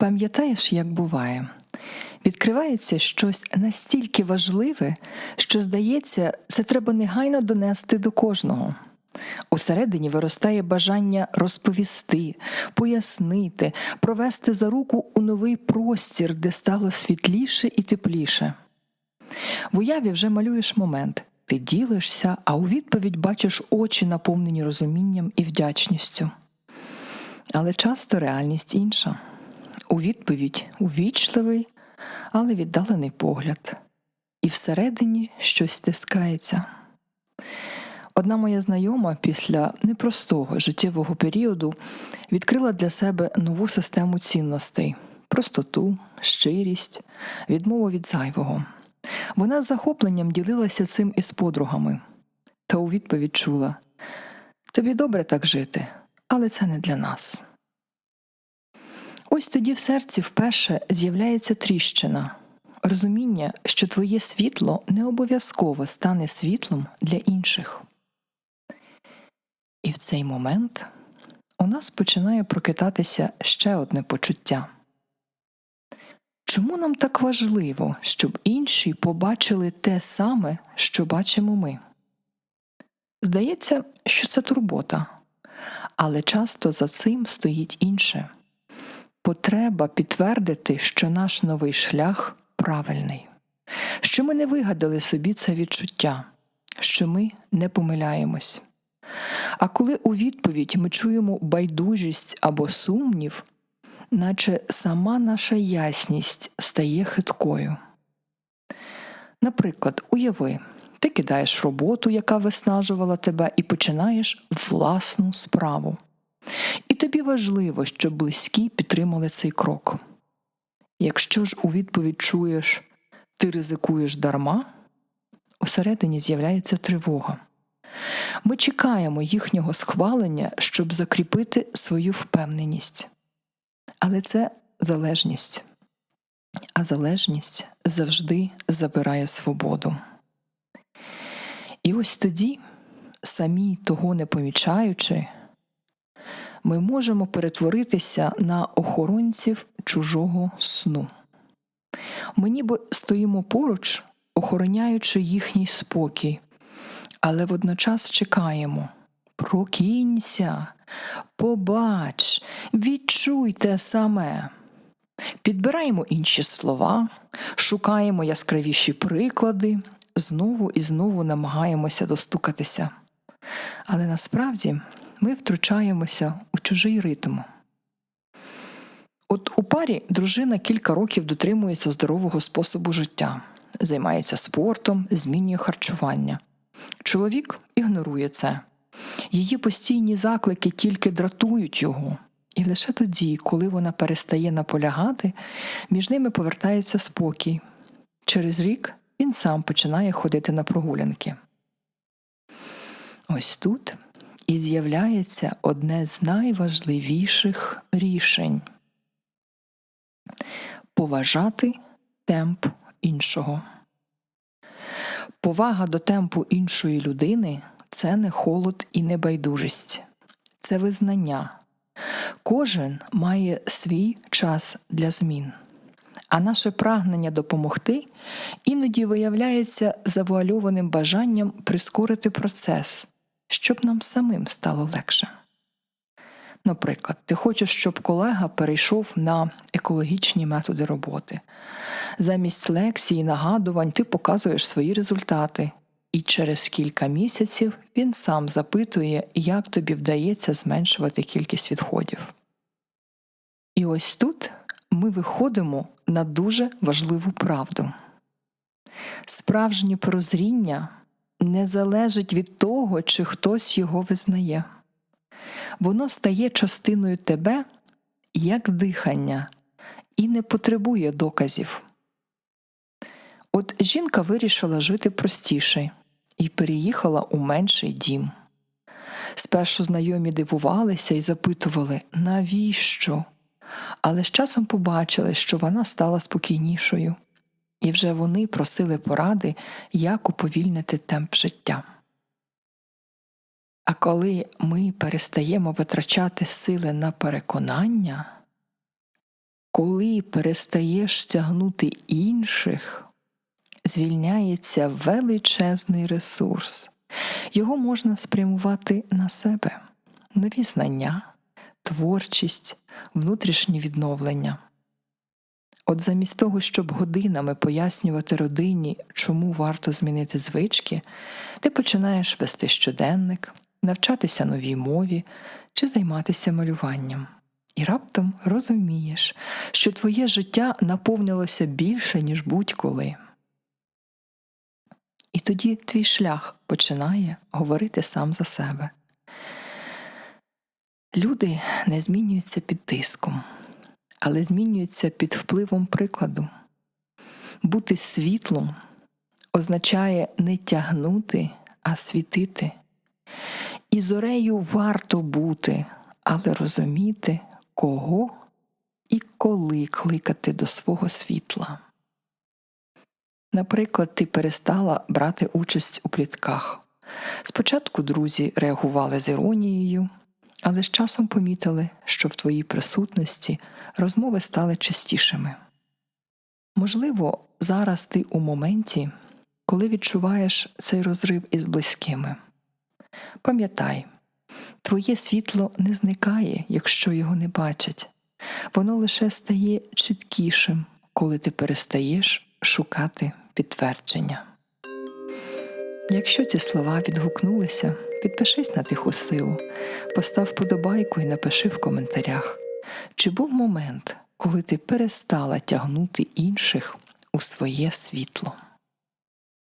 Пам'ятаєш, як буває? Відкривається щось настільки важливе, що, здається, це треба негайно донести до кожного. Усередині виростає бажання розповісти, пояснити, провести за руку у новий простір, де стало світліше і тепліше. В уяві вже малюєш момент, ти ділишся, а у відповідь бачиш очі, наповнені розумінням і вдячністю. Але часто реальність інша. У відповідь увічливий, але віддалений погляд, і всередині щось стискається. Одна моя знайома після непростого життєвого періоду відкрила для себе нову систему цінностей простоту, щирість, відмову від зайвого. Вона з захопленням ділилася цим із подругами, та у відповідь чула Тобі добре так жити, але це не для нас. Ось тоді в серці вперше з'являється тріщина, розуміння, що твоє світло не обов'язково стане світлом для інших. І в цей момент у нас починає прокидатися ще одне почуття. Чому нам так важливо, щоб інші побачили те саме, що бачимо ми? Здається, що це турбота, але часто за цим стоїть інше потреба підтвердити, що наш новий шлях правильний, що ми не вигадали собі це відчуття, що ми не помиляємось. А коли у відповідь ми чуємо байдужість або сумнів, наче сама наша ясність стає хиткою. Наприклад, уяви, ти кидаєш роботу, яка виснажувала тебе, і починаєш власну справу. Тобі важливо, щоб близькі підтримали цей крок. Якщо ж у відповідь чуєш ти ризикуєш дарма, усередині з'являється тривога. Ми чекаємо їхнього схвалення, щоб закріпити свою впевненість. Але це залежність, а залежність завжди забирає свободу. І ось тоді, самі того не помічаючи, ми можемо перетворитися на охоронців чужого сну. Ми ніби стоїмо поруч, охороняючи їхній спокій, але водночас чекаємо. Прокинься, побач, відчуй те саме. Підбираємо інші слова, шукаємо яскравіші приклади, знову і знову намагаємося достукатися. Але насправді ми втручаємося у чужий ритм. От у парі дружина кілька років дотримується здорового способу життя, займається спортом, змінює харчування. Чоловік ігнорує це. Її постійні заклики тільки дратують його, і лише тоді, коли вона перестає наполягати, між ними повертається спокій. Через рік він сам починає ходити на прогулянки. Ось тут і з'являється одне з найважливіших рішень поважати темп іншого. Повага до темпу іншої людини це не холод і не байдужість, це визнання. Кожен має свій час для змін, а наше прагнення допомогти іноді виявляється завуальованим бажанням прискорити процес, щоб нам самим стало легше. Наприклад, ти хочеш, щоб колега перейшов на екологічні методи роботи. Замість лекцій нагадувань ти показуєш свої результати, і через кілька місяців він сам запитує, як тобі вдається зменшувати кількість відходів. І ось тут ми виходимо на дуже важливу правду. Справжнє прозріння не залежить від того, чи хтось його визнає. Воно стає частиною тебе як дихання і не потребує доказів. От жінка вирішила жити простіше і переїхала у менший дім. Спершу знайомі дивувалися і запитували, навіщо? Але з часом побачили, що вона стала спокійнішою, і вже вони просили поради, як уповільнити темп життя. А коли ми перестаємо витрачати сили на переконання, коли перестаєш тягнути інших, звільняється величезний ресурс. Його можна спрямувати на себе, нові знання, творчість, внутрішнє відновлення. От замість того, щоб годинами пояснювати родині, чому варто змінити звички, ти починаєш вести щоденник, навчатися новій мові чи займатися малюванням. І раптом розумієш, що твоє життя наповнилося більше, ніж будь-коли. І тоді твій шлях починає говорити сам за себе. Люди не змінюються під тиском, але змінюються під впливом прикладу. Бути світлом означає не тягнути, а світити. І зорею варто бути, але розуміти, кого і коли кликати до свого світла. Наприклад, ти перестала брати участь у плітках. Спочатку друзі реагували з іронією, але з часом помітили, що в твоїй присутності розмови стали частішими. Можливо, зараз ти у моменті, коли відчуваєш цей розрив із близькими. Пам'ятай, твоє світло не зникає, якщо його не бачать, воно лише стає чіткішим, коли ти перестаєш шукати підтвердження. Якщо ці слова відгукнулися, підпишись на тиху силу, постав вподобайку і напиши в коментарях, чи був момент, коли ти перестала тягнути інших у своє світло.